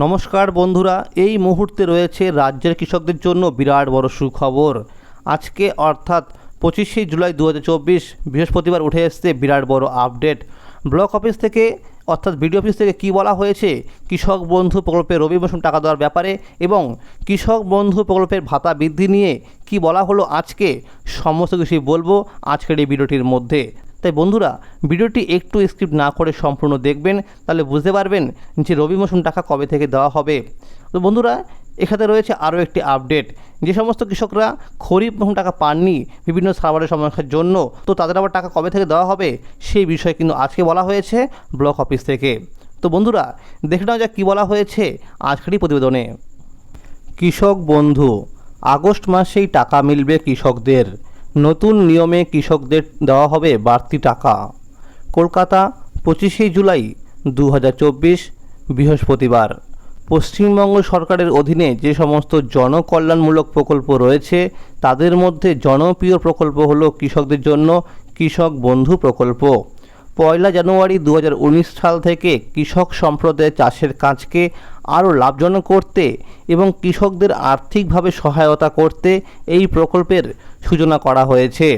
নমস্কার বন্ধুরা, এই মুহূর্তে রয়েছে রাজ্যের কৃষকদের জন্য বিরাট বড় সুখবর। আজকে অর্থাৎ পঁচিশে জুলাই দু হাজার চব্বিশ বৃহস্পতিবার উঠে এসছে বিরাট বড় আপডেট। ব্লক অফিস থেকে, অর্থাৎ বিডিও অফিস থেকে কি বলা হয়েছে? কৃষক বন্ধু প্রকল্পে রবি মৌসুম টাকা দেওয়ার ব্যাপারে এবং কৃষক বন্ধু প্রকল্পের ভাতা বৃদ্ধি নিয়ে কি বলা হলো আজকে? সমস্ত কিছুই বলব আজকের এই ভিডিওটির মধ্যে। তাই বন্ধুরা, ভিডিওটি একটু স্ক্রিপ্ট না করে সম্পূর্ণ দেখবেন, তাহলে বুঝতে পারবেন যে রবি মৌসুম টাকা কবে থেকে দেওয়া হবে। তো বন্ধুরা, এখানে রয়েছে আরও একটি আপডেট। যে সমস্ত কৃষকরা খরিফ মৌসুম টাকা পাননি বিভিন্ন সার্ভারের সমস্যার জন্য, তো তাদের আবার টাকা কবে থেকে দেওয়া হবে, সেই বিষয়ে কিন্তু আজকে বলা হয়েছে ব্লক অফিস থেকে। তো বন্ধুরা, দেখে নেওয়া যাক কী বলা হয়েছে আজকেরই প্রতিবেদনে। কৃষক বন্ধু, আগস্ট মাসেই টাকা মিলবে কৃষকদের। নতুন নিয়মে কৃষকদের দেওয়া হবে বাড়তি টাকা। কলকাতা, পঁচিশে জুলাই দু হাজার চব্বিশ, বৃহস্পতিবার। পশ্চিমবঙ্গ সরকারের অধীনে যে সমস্ত জনকল্যাণমূলক প্রকল্প রয়েছে, তাদের মধ্যে জনপ্রিয় প্রকল্প হলো কৃষকদের জন্য কৃষক বন্ধু প্রকল্প। পয়লা জানুয়ারি দু হাজার উনিশ সাল থেকে কৃষক সম্প্রদায়ের চাষের কাজকে আরও লাভজনক করতে এবং কৃষকদের আর্থিকভাবে সহায়তা করতে এই প্রকল্পের সূচনা করা হয়েছে।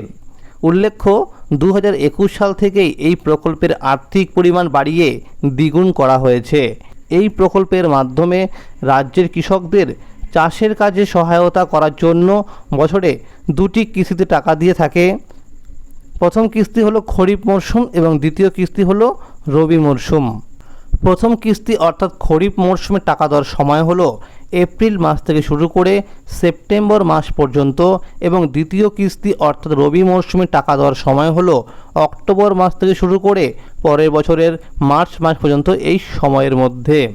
উল্লেখ্য দু হাজার একুশ সাল থেকেই এই প্রকল্পের আর্থিক পরিমাণ বাড়িয়ে দ্বিগুণ করা হয়েছে। এই প্রকল্পের মাধ্যমে রাজ্যের কৃষকদের চাষের কাজে সহায়তা করার জন্য বছরে দুটি কিস্তিতে টাকা দিয়ে থাকে। প্রথম কিস্তি হলো খরিফ মরশুম এবং দ্বিতীয় কিস্তি হলো রবি মরশুম। প্রথম কিস্তি অর্থাৎ খরিফ মরশুমে টাকা দেওয়ার সময় হলো এপ্রিল মাস থেকে শুরু করে সেপ্টেম্বর মাস পর্যন্ত এবং দ্বিতীয় কিস্তি অর্থাৎ রবি মরশুমে টাকা দেওয়ার সময় হলো অক্টোবর মাস থেকে শুরু করে পরের বছরের মার্চ মাস পর্যন্ত এই সময়ের মধ্যে।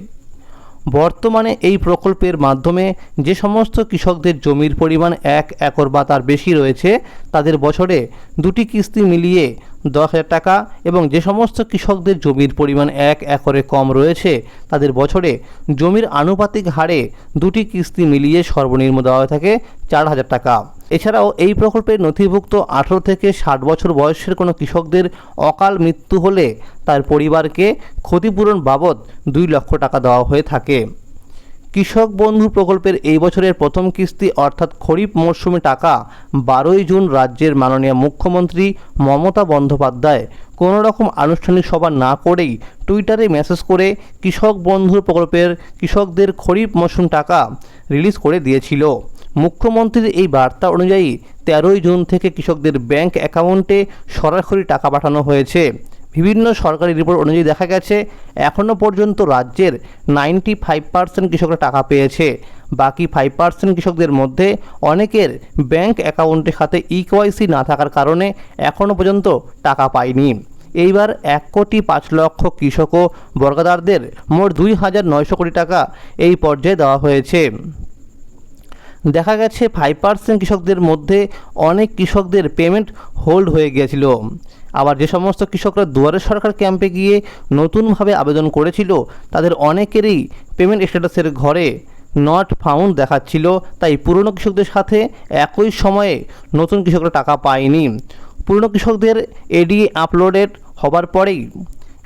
বর্তমানে এই প্রকল্পের মাধ্যমে যে সমস্ত কৃষকদের জমির পরিমাণ এক একর বা তার বেশি রয়েছে, তাদের বছরে দুটি কিস্তি মিলিয়ে দশ হাজার টাকা এবং যে সমস্ত কৃষকদের জমির পরিমাণ এক একরে কম রয়েছে, তাদের বছরে জমির আনুপাতিক হারে দুটি কিস্তি মিলিয়ে সর্বনিম্ন দেওয়া হয়ে থাকে চার হাজার টাকা। এছাড়াও এই প্রকল্পের নথিভুক্ত আঠেরো থেকে ষাট বছর বয়সের কোনো কৃষকদের অকাল মৃত্যু হলে তার পরিবারকে ক্ষতিপূরণ বাবদ দুই লক্ষ টাকা দেওয়া হয়ে থাকে। কৃষক বন্ধু প্রকল্পের এই বছরের প্রথম কিস্তি অর্থাৎ খরিফ মরশুমে টাকা বারোই জুন রাজ্যের মাননীয় মুখ্যমন্ত্রী মমতা বন্দ্যোপাধ্যায় কোনো রকম আনুষ্ঠানিক সভা না করেই টুইটারে মেসেজ করে কৃষক বন্ধু প্রকল্পের কৃষকদের খরিফ মরশুম টাকা রিলিজ করে দিয়েছিল। মুখ্যমন্ত্রীর এই বার্তা অনুযায়ী তেরোই জুন থেকে কৃষকদের ব্যাংক অ্যাকাউন্টে সরাসরি টাকা পাঠানো হয়েছে। বিভিন্ন সরকারি রিপোর্ট অনুযায়ী দেখা গেছে এখনও পর্যন্ত রাজ্যের নাইনটি ফাইভ পার্সেন্ট কৃষকরা টাকা পেয়েছে। বাকি ফাইভ পার্সেন্ট কৃষকদের মধ্যে অনেকের ব্যাংক অ্যাকাউন্টে খাতে ইকোয়াইসি না থাকার কারণে এখনও পর্যন্ত টাকা পায়নি। এইবার এক কোটি পাঁচ লক্ষ কৃষক ও বর্গাদারদের মোট দুই হাজার নয়শো কোটি টাকা এই পর্যায়ে দেওয়া হয়েছে। দেখা গেছে ফাইভ পার্সেন্ট কৃষকদের মধ্যে অনেক কৃষকদের পেমেন্ট হোল্ড হয়ে গিয়েছিল। আবার যে সমস্ত কৃষকরা দুয়ারে সরকার ক্যাম্পে গিয়ে নতুনভাবে আবেদন করেছিল, তাদের অনেকেরই পেমেন্ট স্ট্যাটাসের ঘরে নট ফাউন্ড দেখাচ্ছিল। তাই পুরনো কৃষকদের সাথে একই সময়ে নতুন কৃষকরা টাকা পায়নি। পুরনো কৃষকদের এডিএ আপলোডেড হবার পরেই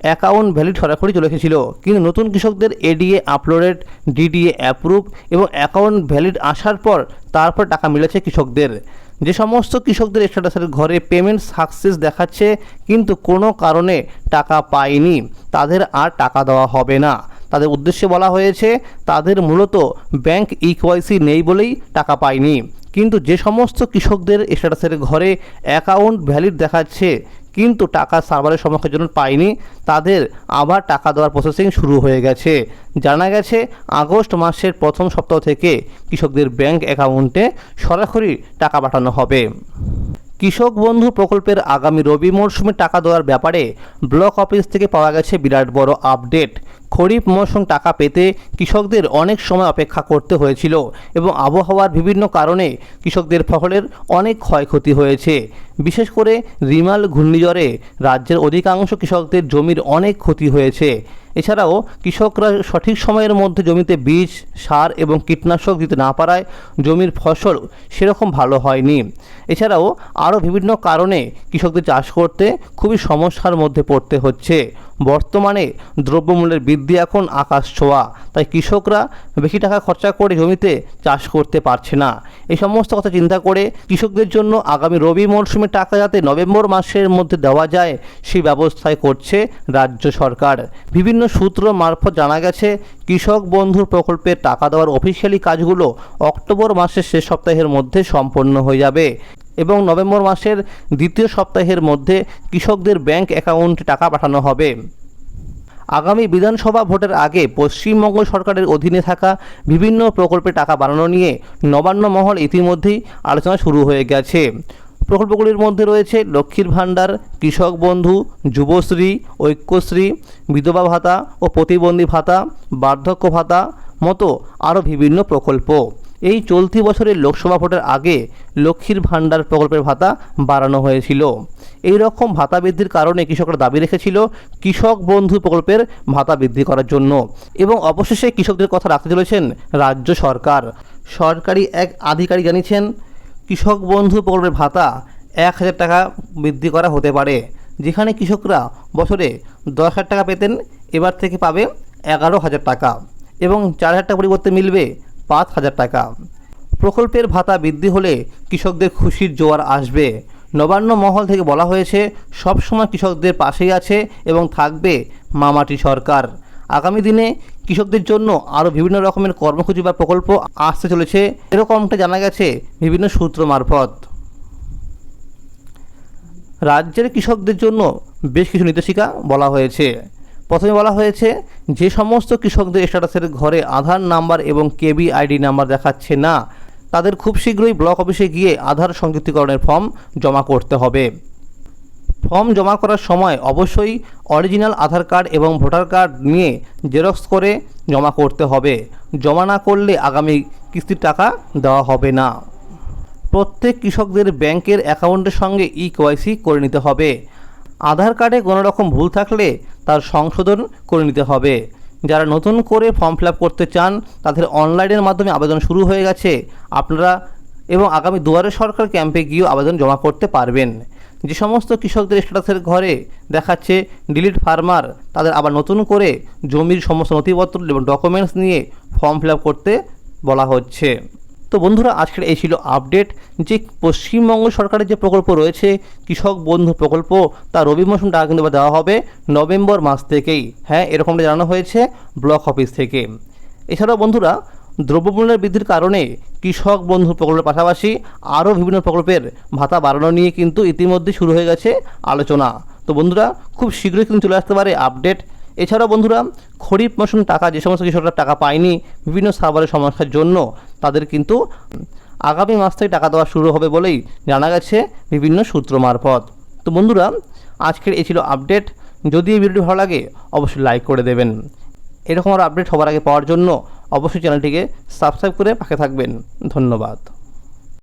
অ্যাকাউন্ট ভ্যালিড সরাসরি চলে এসেছিল। কিন্তু নতুন কৃষকদের এডিএ আপলোডেড ডিডিএ অ্যাপ্রুভ এবং অ্যাকাউন্ট ভ্যালিড আসার পর তারপর টাকা মিলেছে কৃষকদের। যে সমস্ত কৃষকদের স্ট্যাটাসের ঘরে পেমেন্ট সাকসেস দেখাচ্ছে, কিন্তু কোনো কারণে টাকা পায়নি। তাদের আর টাকা দেওয়া হবে না। তাদের উদ্দেশ্যে বলা হয়েছে, তাদের মূলত ব্যাংক ইকোয়াইসি নেই বলেই টাকা পায়নি। কিন্তু যে সমস্ত কৃষকদের স্ট্যাটাসের ঘরে অ্যাকাউন্ট ভ্যালিড দেখাচ্ছে কিন্তু টাকা সার্ভারের সমস্যার জন্য পায়নি। তাদের আবার টাকা দেওয়ার প্রসেসিং শুরু হয়ে গেছে। জানা গেছে, আগস্ট মাসের প্রথম সপ্তাহ থেকে কৃষকদের ব্যাংক অ্যাকাউন্টে সরাসরি টাকা পাঠানো হবে। কৃষক বন্ধু প্রকল্পের আগামী রবি মরশুমে টাকা দেওয়ার ব্যাপারে ব্লক অফিস থেকে পাওয়া গেছে বিরাট বড় আপডেট খরিফ মৌসুম টাকা পেতে কৃষকদের অনেক সময় অপেক্ষা করতে হয়েছিল এবং আবহাওয়ার বিভিন্ন কারণে কৃষকদের ফসলের অনেক ক্ষয়ক্ষতি হয়েছে। বিশেষ করে রিমাল ঘূর্ণিঝড়ে রাজ্যের অধিকাংশ কৃষকদের জমির অনেক ক্ষতি হয়েছে। এছাড়াও কৃষকরা সঠিক সময়ের মধ্যে জমিতে বীজ, সার এবং কীটনাশক দিতে না পারায় জমির ফসল সেরকম ভালো হয়নি। এছাড়াও আরও বিভিন্ন কারণে কৃষকদের চাষ করতে খুবই সমস্যার মধ্যে পড়তে হচ্ছে। বর্তমানে দ্রব্যমূল্যের বৃদ্ধি এখন আকাশ ছোঁয়া। তাই কৃষকরা বেশি টাকা খরচা করে জমিতে চাষ করতে পারছে না। এই সমস্ত কথা চিন্তা করে কৃষকদের জন্য আগামী রবি মরশুমে টাকা যাতে নভেম্বর মাসের মধ্যে দেওয়া যায় সেই ব্যবস্থায় করছে রাজ্য সরকার। বিভিন্ন সূত্র মারফত জানা গেছে, কৃষক বন্ধুর প্রকল্পের টাকা দেওয়ার অফিসিয়ালি কাজগুলো অক্টোবর মাসের শেষ সপ্তাহের মধ্যে সম্পন্ন হয়ে যাবে। এবং নভেম্বর মাসের দ্বিতীয় সপ্তাহের মধ্যে কৃষকদের ব্যাংক অ্যাকাউন্টে টাকা পাঠানো হবে। আগামী বিধানসভা ভোটের আগে পশ্চিমবঙ্গ সরকারের অধীনে থাকা বিভিন্ন প্রকল্পে টাকা বাড়ানো নিয়ে নবান্ন মহল ইতিমধ্যেই আলোচনা শুরু হয়ে গেছে। প্রকল্পগুলির মধ্যে রয়েছে লক্ষ্মীর ভাণ্ডার, কৃষক বন্ধু, যুবশ্রী, ঐক্যশ্রী, বিধবা ভাতা ও প্রতিবন্ধী ভাতা, বার্ধক্য ভাতা মতো আরও বিভিন্ন প্রকল্প। এই চলতি বছরের লোকসভা ভোটের আগে লক্ষ্মীর ভাণ্ডার প্রকল্পের ভাতা বাড়ানো হয়েছিল। এই রকম ভাতা বৃদ্ধির কারণে কৃষকরা দাবি রেখেছিল কৃষক বন্ধু প্রকল্পের ভাতা বৃদ্ধি করার জন্য এবং অবশেষে কৃষকদের কথা রাখতে চলেছেন রাজ্য সরকার। সরকারি এক আধিকারিক জানিয়েছেন, কৃষক বন্ধু প্রকল্পের ভাতা এক হাজার টাকা বৃদ্ধি করা হতে পারে, যেখানে কৃষকরা বছরে দশ হাজার টাকা পেতেন, এবার থেকে পাবে এগারো হাজার টাকা এবং চার হাজার টাকা পরিবর্তে মিলবে পাঁচ হাজার টাকা। প্রকল্পের ভাতা বৃদ্ধি হলে কৃষকদের খুশির জোয়ার আসবে। নবান্ন মহল থেকে বলা হয়েছে, সবসময় কৃষকদের পাশেই আছে এবং থাকবে মামাটি সরকার। আগামী দিনে কৃষকদের জন্য আরও বিভিন্ন রকমের কর্মসূচি বা প্রকল্প আসতে চলেছে। এরকমটা জানা গেছে বিভিন্ন সূত্র মারফত। রাজ্যের কৃষকদের জন্য বেশ কিছু নির্দেশিকা বলা হয়েছে। প্রথমে বলা হয়েছে, যে সমস্ত কৃষকদের স্ট্যাটাসের ঘরে আধার নাম্বার এবং কেবি আইডি নাম্বার দেখাচ্ছে না, তাদের খুব শীঘ্রই ব্লক অফিসে গিয়ে আধার সংযুক্তিকরণের ফর্ম জমা করতে হবে। ফর্ম জমা করার সময় অবশ্যই অরিজিনাল আধার কার্ড এবং ভোটার কার্ড নিয়ে জেরক্স করে জমা করতে হবে। জমা না করলে আগামী কিস্তির টাকা দেওয়া হবে না। প্রত্যেক কৃষকদের ব্যাংকের অ্যাকাউন্টের সঙ্গে ই কেওয়াইসি করে নিতে হবে। আধার কার্ডে কোনো রকম ভুল থাকলে তার সংশোধন করে নিতে হবে। যারা নতুন করে ফর্ম ফিল করতে চান, তাদের অনলাইনের মাধ্যমে আবেদন শুরু হয়ে গেছে। আপনারা এবং আগামী দুয়ারে সরকার ক্যাম্পে গিয়েও আবেদন জমা করতে পারবেন। যে সমস্ত কৃষকদের স্ট্যাটাসের ঘরে দেখাচ্ছে, ডিলিট ফার্মার, তাদের আবার নতুন করে জমির সমস্ত নথিপত্র এবং ডকুমেন্টস নিয়ে ফর্ম ফিল করতে বলা হচ্ছে। তো বন্ধুরা, আজকের এই ছিল আপডেট যে পশ্চিমবঙ্গ সরকারের যে প্রকল্প রয়েছে, কৃষক বন্ধু প্রকল্প তার রবি মৌসুম টাকা কিন্তু দেওয়া হবে নভেম্বর মাস থেকেই। হ্যাঁ এরকমটা জানানো হয়েছে ব্লক অফিস থেকে। এছাড়াও বন্ধুরা, দ্রব্যমূল্যের বৃদ্ধির কারণে কৃষক বন্ধু প্রকল্পের পাশাপাশি আরও বিভিন্ন প্রকল্পের ভাতা বাড়ানো নিয়ে কিন্তু ইতিমধ্যে শুরু হয়ে গেছে আলোচনা। তো বন্ধুরা, খুব শীঘ্রই কিন্তু চলে আসতে পারে আপডেট এছাড়াও বন্ধুরা, খরিফ মৌসুম টাকা যে সমস্ত কৃষকরা টাকা পায়নি বিভিন্ন সার্ভারের সমস্যার জন্য তাদের কিন্তু আগামী মাস থেকে টাকা দেওয়া শুরু হবে বলেই জানা গেছে বিভিন্ন সূত্র মারফত। তো বন্ধুরা, আজকের এই ছিল আপডেট। যদি এই ভিডিওটি ভালো লাগে, অবশ্যই লাইক করে দেবেন। এরকম আর আপডেট সবার আগে পাওয়ার জন্য অবশ্যই চ্যানেলটিকে সাবস্ক্রাইব করে পাশে থাকবেন। ধন্যবাদ।